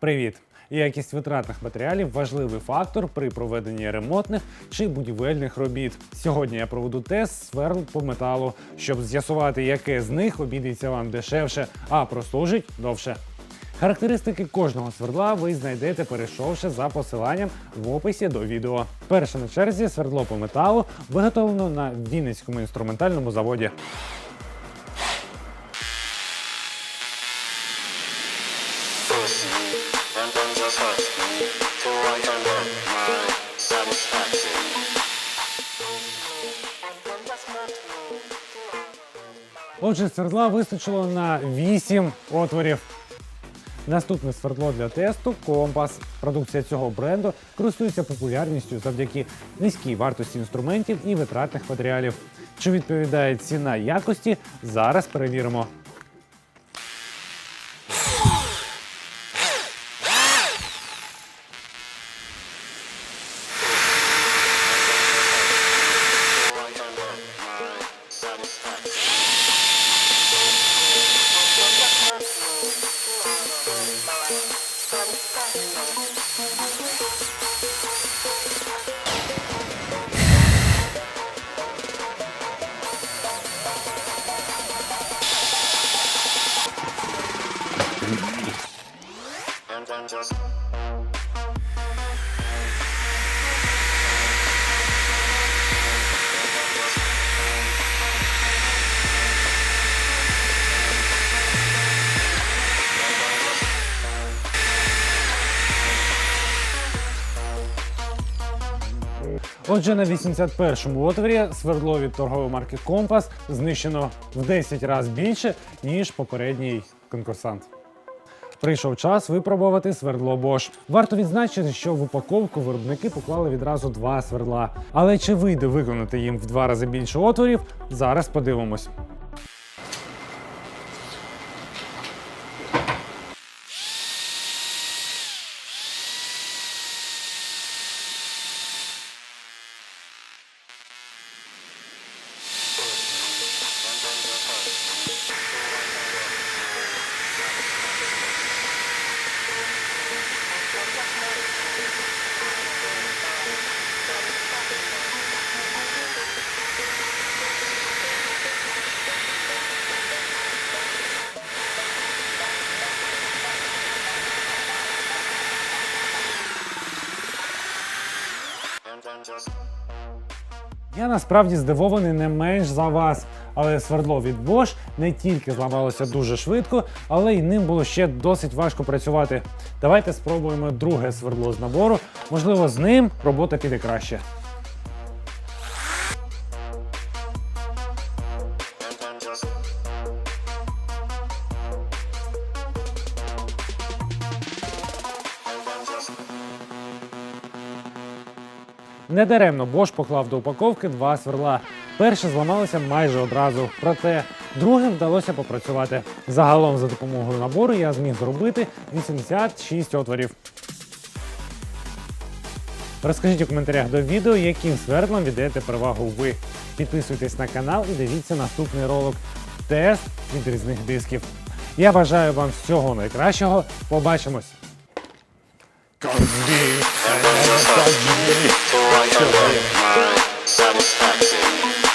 Привіт! Якість витратних матеріалів важливий фактор при проведенні ремонтних чи будівельних робіт. Сьогодні я проведу тест сверл по металу, щоб з'ясувати, яке з них обійдеться вам дешевше, а прослужить довше. Характеристики кожного свердла ви знайдете, перейшовши за посиланням в описі до відео. Перше на черзі свердло по металу виготовлено на Вінницькому інструментальному заводі. Отже, свердла вистачило на 8 отворів. Наступне свердло для тесту компас. Продукція цього бренду користується популярністю завдяки низькій вартості інструментів і витратних матеріалів. Чи відповідає ціна якості? Зараз перевіримо. Отже, на 81-му отворі свердло від торгової марки Компас знищено в 10 разів більше, ніж попередній конкурсант. Прийшов час випробувати свердло Bosch. Варто відзначити, що в упаковку виробники поклали відразу два свердла. Але чи вийде виконати їм в два рази більше отворів? Зараз подивимось. Я насправді здивований не менш за вас. Але свердло від Bosch не тільки зламалося дуже швидко, але й ним було ще досить важко працювати. Давайте спробуємо друге свердло з набору. Можливо, з ним робота піде краще. and then Недаремно Bosch поклав до упаковки два сверла. Перше зламалося майже одразу, проте другим вдалося попрацювати. Загалом, за допомогою набору, я зміг зробити 86 отворів. Розкажіть у коментарях до відео, яким свердлом віддаєте перевагу ви. Підписуйтесь на канал і дивіться наступний ролик тест від різних дисків. Я бажаю вам всього найкращого. Побачимось! Gandhi, Gandhi, Gandhi, satisfaction.